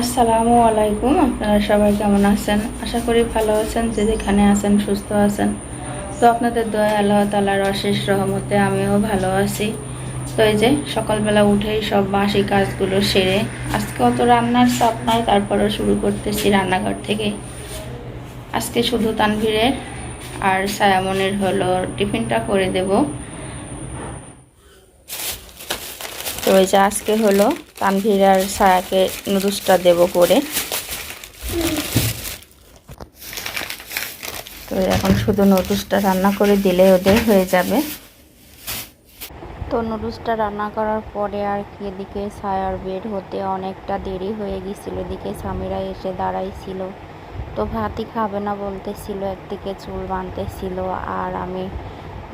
আসসালামু আলাইকুম, আপনারা সবাই কেমন আছেন? আশা করি ভালো আছেন, যে যেখানে আছেন সুস্থ আছেন। তো আপনাদের দয়া আল্লাহ তালার অশেষ রহমতে আমিও ভালো আছি। তো এই যে সকালবেলা উঠেই সব বাসি কাজগুলো সেরে, আজকে অত রান্নার চাপ নাই, তারপরেও শুরু করতেছি রান্নাঘর থেকে। আজকে শুধু তানভীরের আর সায়ামনের হলো টিফিনটা করে দেবো। তো এই যে আজকে হলো তানভীর আর সায়াকে নুডলসটা দেব করে। তো এখন শুধু নুডলসটা রান্না করে দিলে ওদের হয়ে যাবে। তো নুডলসটা রান্না করার পরে আর কি, এদিকে সায়ার বের হতে অনেকটা দেরি হয়ে গিয়েছিল, এদিকে স্বামীরা এসে দাঁড়াইছিল। তো ভাতই খাবে না বলতেছিল, একদিকে চুল বাঁধতেছিল, আর আমি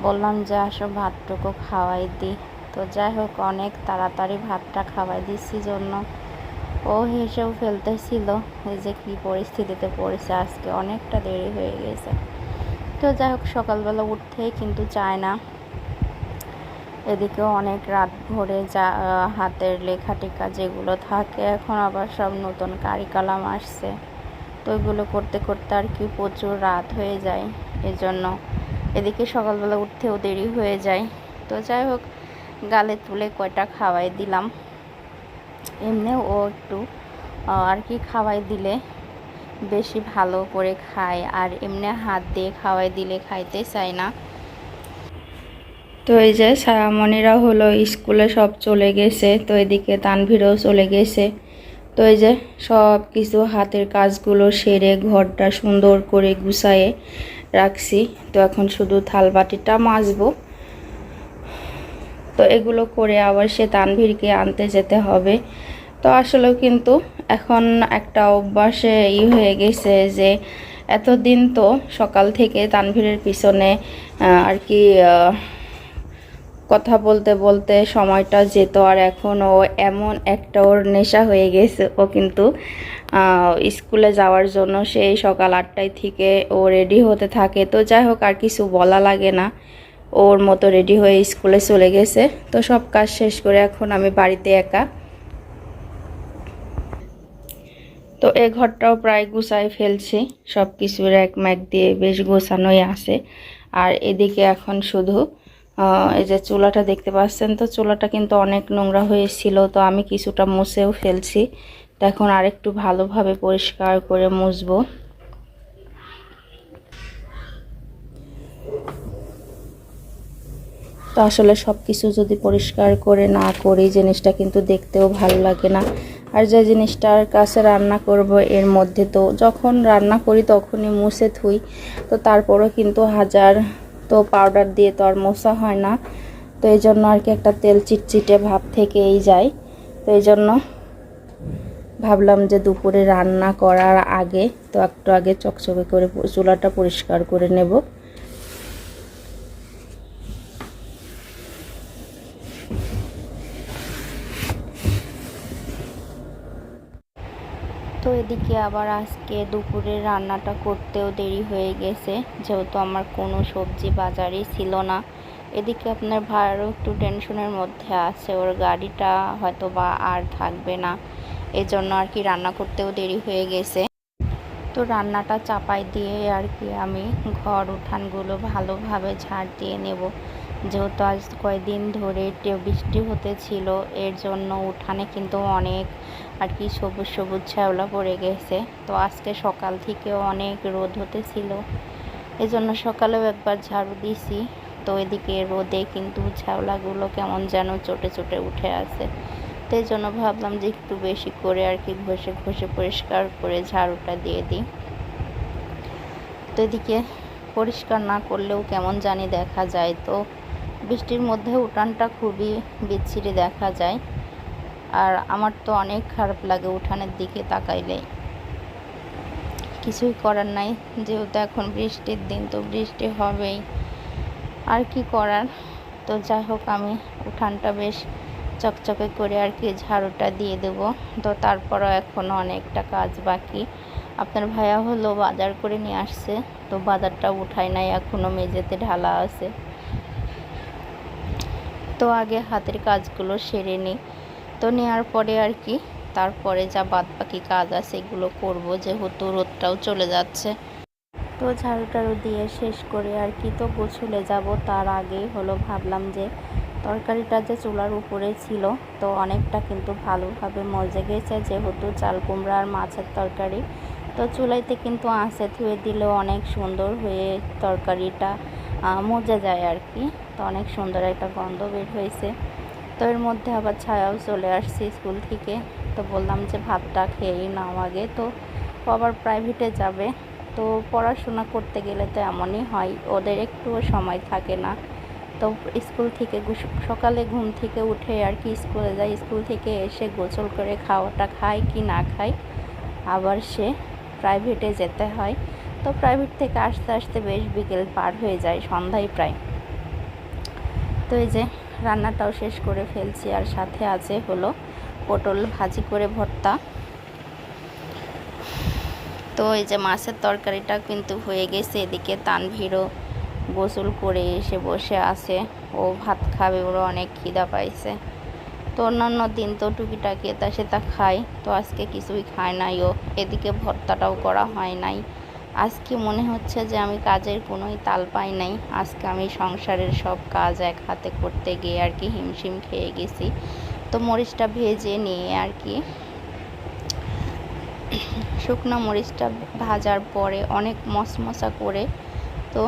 বললাম যে আসো ভাতটুকু খাওয়াই দিই। তো যাই হোক, অনেক তাড়াতাড়ি ভাতটা খাওয়াই দিচ্ছি জন্য। ও হেসেও ফেলতেছিল, এই যে কী পরিস্থিতিতে পড়েছে আজকে, অনেকটা দেরি হয়ে গেছে। তো যাই হোক, সকালবেলা উঠতেই কিন্তু চায় না। এদিকেও অনেক রাত ভরে যা হাতের লেখা টেখা যেগুলো থাকে, এখন আবার সব নতুন কারিকালাম আসছে। তো ওইগুলো করতে করতে আর কি প্রচুর রাত হয়ে যায়, এজন্য। এদিকে সকালবেলা উঠতেও দেরি হয়ে যায়। তো যাই হোক গালে তুলে কয়টা খাওয়াই দিলাম। এমনি ও একটু আর কি খাওয়াই দিলে বেশি ভালো করে খায়, আর এমনি হাত দিয়ে খাওয়াই দিলে খাইতে চায় না। তো এই যে সায়ামণিরা হলো স্কুলে সব চলে গেছে, তো এদিকে তানভীরও চলে গেছে। তো এই যে সব কিছু হাতের কাজগুলো সেরে ঘরটা সুন্দর করে গুছায়ে রাখছি। তো এখন শুধু থালবাটিটা মাজবো। তো এগুলো করে আবার সে তানভীরকে আনতে যেতে হবে। তো আসলেও কিন্তু এখন একটা অভ্যাসে ই হয়ে গেছে যে এতদিন তো সকাল থেকে তানভীরের পিছনে আর কি কথা বলতে বলতে সময়টা যেত আর এখন ও এমন একটা ওর নেশা হয়ে গেছে ও কিন্তু স্কুলে যাওয়ার জন্য সেই সকাল আটটায় থেকে ও রেডি হতে থাকে। তো যাই হোক, আর কিছু বলা লাগে না। ওর মতো রেডি হয়ে স্কুলে চলে গেছে। তো সব কাজ শেষ করে এখন আমি বাড়িতে একা। তো এ ঘরটাও প্রায় গুছাই ফেলছি। সব কিছুর এক ম্যাক দিয়ে বেশ গোছানোই আছে। আর এদিকে এখন শুধু এই যে চুলাটা দেখতে পাচ্ছেন তো, চুলাটা কিন্তু অনেক নোংরা হয়েছিল, তো আমি কিছুটা মুছেও ফেলছি। তো এখন আরেকটু ভালোভাবে পরিষ্কার করে মুছবো। তো আসলে সব কিছু যদি পরিষ্কার করে না করি, জিনিসটা কিন্তু দেখতেও ভালো লাগে না। আর যে জিনিসটার কাছে রান্না করব, এর মধ্যে তো যখন রান্না করি তখনই মুছে থুই। তো তারপরও কিন্তু হাজার তো পাউডার দিয়ে তো আর মোছা হয় না। তো এই জন্য আর কি একটা তেল চিটচিটে ভাব থেকেই যায়। তো এই জন্য ভাবলাম যে দুপুরে রান্না করার আগে তো একটু আগে চকচকে করে চুলাটা পরিষ্কার করে নেব তো এদিকে আবার আজকে দুপুরে রান্নাটা করতেও দেরি হয়ে গেছে। যেহেতু আমার কোনো সবজি বাজারই ছিল না। এদিকে আপনার ভাইয়েরও একটু টেনশনের মধ্যে আছে। ওর গাড়িটা হয়তো বা আর থাকবে না। এজন্য আর কি রান্না করতেও দেরি হয়ে গেছে। তো রান্নাটা চাপাই দিয়ে আর কি আমি ঘর উঠানগুলো ভালোভাবে ঝাড় দিয়ে নেব। যেহেতু আজ কয়েকদিন ধরে বৃষ্টি হতে ছিল এর জন্য উঠানে কিন্তু অনেক আর কি সবুজ সবুজ শ্যাওলা পড়ে গেছে। তো আজকে সকাল থেকে অনেক রোদ হতেছিল। এজন্য সকালেও একবার ঝাড়ু দিছি। তো এদিকে রোদে কিন্তু শ্যাওলাগুলো কেমন যেন চটে চটে উঠে আছে। তো এই জন্য ভাবলাম যে একটু বেশি করে আর কি ঘষে ঘষে পরিষ্কার করে ঝাড়ুটা দিয়ে দিই। তো এদিকে পরিষ্কার না করলেও কেমন জানি দেখা যায়। তো বৃষ্টির মধ্যে উঠানটা খুবই বিচ্ছিরি দেখা যায়। আর আমার তো অনেক খারাপ লাগে উঠানের দিকে তাকাইলে। কিছুই করার নাই, যেহেতু এখন বৃষ্টির দিন, তো বৃষ্টি হবেই। আর কি করার? তো যাই হোক, আমি উঠানটা বেশ চকচকে করে আর কি ঝাড়ুটা দিয়ে দেব। তো তারপরও এখনও অনেকটা কাজ বাকি। আপনার ভাইয়া হলো বাজার করে নিয়ে আসছে, তো বাজারটা উঠায় নাই এখনও মেঝেতে ঢালা আছে। তো আগে হাতের কাজগুলো সেরে নিই তো নেওয়ার পরে আর কি, তারপরে যা বাদ বাকি কাজ আছে এগুলো করব, যেহেতু রোদটাও চলে যাচ্ছে। তো ঝাড়ু টাড়ু দিয়ে শেষ করে আর কি তো গোছলে যাব। তার আগেই হলো ভাবলাম যে তরকারিটা যে চুলার উপরে ছিল, তো অনেকটা কিন্তু ভালোভাবে মজে গেছে, যেহেতু চাল কুমড়া আর মাছের তরকারি। তো চুলাইতে কিন্তু আঁচে ধুয়ে দিলেও অনেক সুন্দর হয়ে তরকারিটা মজে যায় আর কি। তো অনেক সুন্দর একটা গন্ধ বের হয়েছে। তো এর মধ্যে আবার ছায়াও চলে আসছে স্কুল থেকে। তো বললাম যে ভাতটা খেয়েই নাও আগে। তো আবার প্রাইভেটে যাবে। তো পড়াশোনা করতে গেলে তো এমনই হয়, ওদের একটুও সময় থাকে না। তো স্কুল থেকে সকালে ঘুম থেকে উঠে আর কি স্কুলে যায় স্কুল থেকে এসে গোসল করে খাওয়াটা খায় কি না খায়, আবার সে প্রাইভেটে যেতে হয়। তো প্রাইভেট থেকে আসতে আসতে বেশ বিকেল পার হয়ে যায়, সন্ধ্যায় প্রায়। তো এই যে রান্নাটাও শেষ করে ফেলছি আর সাথে আছে হলো পটল ভাজি করে ভর্তা। তো এই যে মাছের তরকারিটা কিন্তু হয়ে গেছে, এদিকে তানভীরও গোসল করে এসে বসে আছে। ও ভাত খাবে ওরা অনেক খিদা পাইছে। তো অন্যান্য দিন তো টুকিটাকি এটা সেটা খায়, তো আজকে কিছুই খায় নাই ও। এদিকে ভর্তাটাও করা হয় নাই। আজকে মনে হচ্ছে যে আমি কাজের কোনোই তাল পাই নাই। আজকে আমি সংসারের সব কাজ এক হাতে করতে গিয়ে আর কি হিমশিম খেয়ে গেছি। তো মরিচটা ভেজে নিয়ে আর কি শুকনো মরিচটা ভাজার পরে অনেক মশমশা করে তো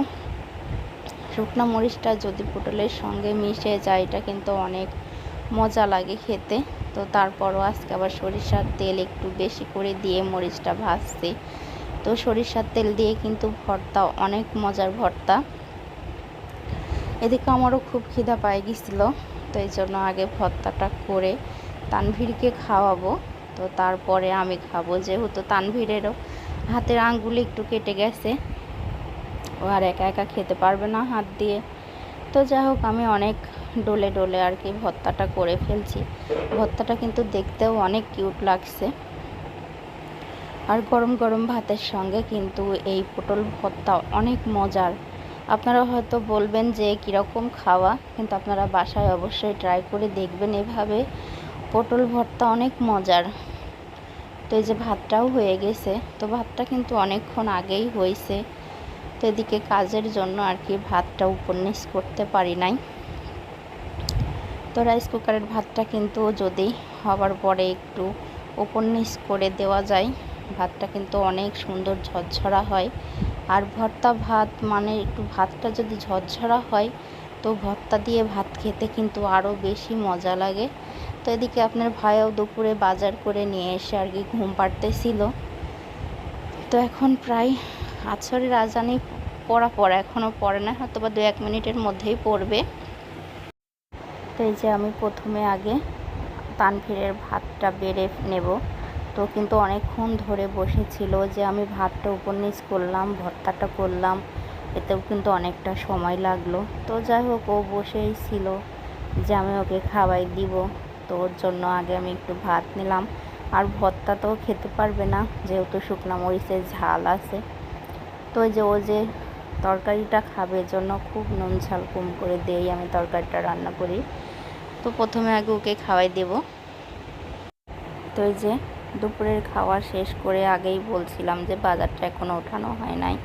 শুকনো মরিচটা যদি পটলের সঙ্গে মিশে যায়, এটা কিন্তু অনেক মজা লাগে খেতে। তো তারপরও আজকে আবার সরিষার তেল একটু বেশি করে দিয়ে মরিচটা ভাজছি। তো সরিষার তেল দিয়ে কিন্তু ভর্তা, অনেক মজার ভর্তা। এদিকে আমারও খুব খিদা পায় গেছিল, তো এই জন্য আগে ভর্তাটা করে তানভীরকে খাওয়াবো। তো তারপরে আমি খাব, যেহেতু তানভীরেরও হাতের আঙ্গুলি একটু কেটে গেছে, ও আর একা একা খেতে পারবে না হাত দিয়ে। তো যাই হোক, আমি অনেক ডোলে ডোলে আর কি ভর্তাটা করে ফেলছি। ভর্তাটা কিন্তু দেখতেও অনেক কিউট লাগছে। আর গরম গরম ভাতের সঙ্গে কিন্তু এই পটল ভর্তা অনেক মজার। আপনারা হয়তো বলবেন যে কীরকম খাওয়া, কিন্তু আপনারা বাসায় অবশ্যই ট্রাই করে দেখবেন এভাবে। পটল ভর্তা অনেক মজার। তো এই যে ভাতটাও হয়ে গেছে, তো ভাতটা কিন্তু অনেকক্ষণ আগেই হয়েছে। তো এদিকে কাজের জন্য আর কি ভাতটা উপন্যাস করতে পারি নাই। তো রাইস কুকারের ভাতটা কিন্তু যদি হবার পরে একটু উপন্যাস করে দেওয়া যায়। ভাতটা কিন্তু অনেক সুন্দর ঝরঝরা হয়। আর ভর্তা ভাত মানে একটু ভাতটা যদি ঝরঝরা হয়, তো ভর্তা দিয়ে ভাত খেতে কিন্তু আরও বেশি মজা লাগে। তো এদিকে আপনার ভাইও দুপুরে বাজার করে নিয়ে এসে আর কি ঘুম পাড়তেছিল। তো এখন প্রায় আছরের আজানি পড়া পড়া এখনও পড়ে না হয়তো বা দু এক মিনিটের মধ্যেই পড়বে। তো এই যে আমি প্রথমে আগে তানভীরের ভাতটা বেড়ে নেব। তো কিন্তু অনেকক্ষণ ধরে বসেছিল যে আমি ভাতটা উপর নিচ করলাম, ভর্তাটা করলাম। এতেও কিন্তু অনেকটা সময় লাগল। তো যাই হোক, ও বসেই ছিল যে আমি ওকে খাওয়াই দিব। তো ওর জন্য আগে আমি একটু ভাত নিলাম। আর ভর্তা তো খেতে পারবে না, যেহেতু শুকনো মরিচের ঝাল আছে। তো যে ও যে তরকারিটা খাবে জন্য খুব নুন, ঝাল, কম করে দিয়েই আমি তরকারিটা রান্না করি। তো প্রথমে আগে ওকে খাওয়াই দেব। তো এই যে দুপুরের খাওয়া শেষ করে আগেই বলছিলাম যে বাজারটা এখনও ওঠানো হয় নাই।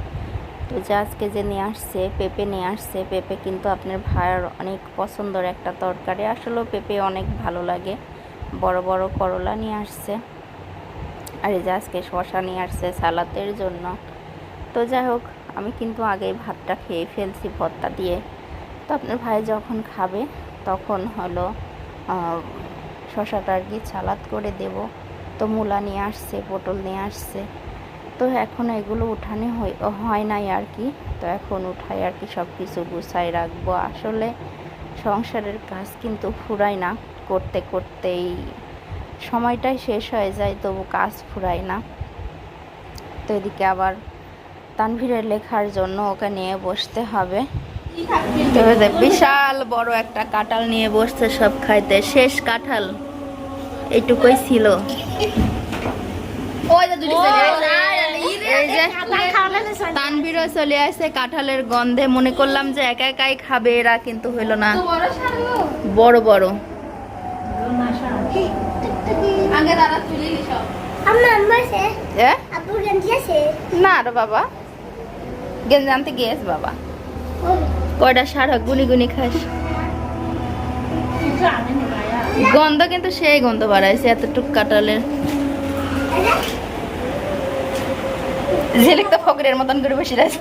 তো যে আজকে যে নিয়ে আসছে, পেঁপে নিয়ে আসছে, পেঁপে কিন্তু আপনার ভাইয়ের অনেক পছন্দর একটা তরকারি। আসলেও পেঁপে অনেক ভালো লাগে। বড় বড় করলা নিয়ে আসছে। আর এই যে আজকে শশা নিয়ে আসছে সালাতের জন্য। তো যাই হোক, আমি কিন্তু আগেই ভাতটা খেয়ে ফেলছি ভর্তা দিয়ে। তো আপনার ভাই যখন খাবে, তখন হলো শশাটা আর কি সালাদ করে দেব। তো মূলা নিয়ে আসছে, পটল নিয়ে আসছে। তো এখন এগুলো উঠানে হয়- নাই আর কি। তো এখন উঠাই আর কি সব কিছু গুছাই রাখব। আসলে সংসারের কাজ কিন্তু ফুরায় না, করতে করতেই সময়টাই শেষ হয়ে যায়, তবু কাজ ফুরায় না। তো এদিকে আবার তানভীরের লেখার জন্য ওকে নিয়ে বসতে হবে। তো বিশাল বড় একটা কাঁঠাল নিয়ে বসছে সব খাইতে। শেষ কাঁঠাল। এইটুকুই ছিল এই যে তানভীরও চলে আসে কাঁঠালের গন্ধে মনে করলাম যে একা একাই খাবে এরা কিন্তু হইল না বড় বড় না রে বাবা গেঞ্জি আনতে গিয়েছ বাবা কয়টা সারা গুনি গুনি খাস গন্ধ কিন্তু সেই গন্ধ বাড়াইছে এতটুক কাটালের ঝিলিক তো ফকরের মতন করে বসে আছে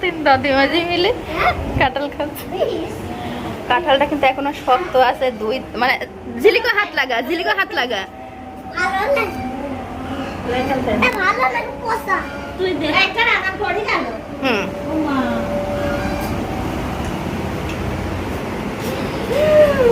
তিন দাদি মাঝি মিলে কাঁঠাল খাচ্ছে। কাঁঠালটা কিন্তু এখনও শক্ত আছে দুই মানে ঝিলিকো হাত লাগা ঝিলিকো হাত লাগা। তুই দেখ। হুম। Uh!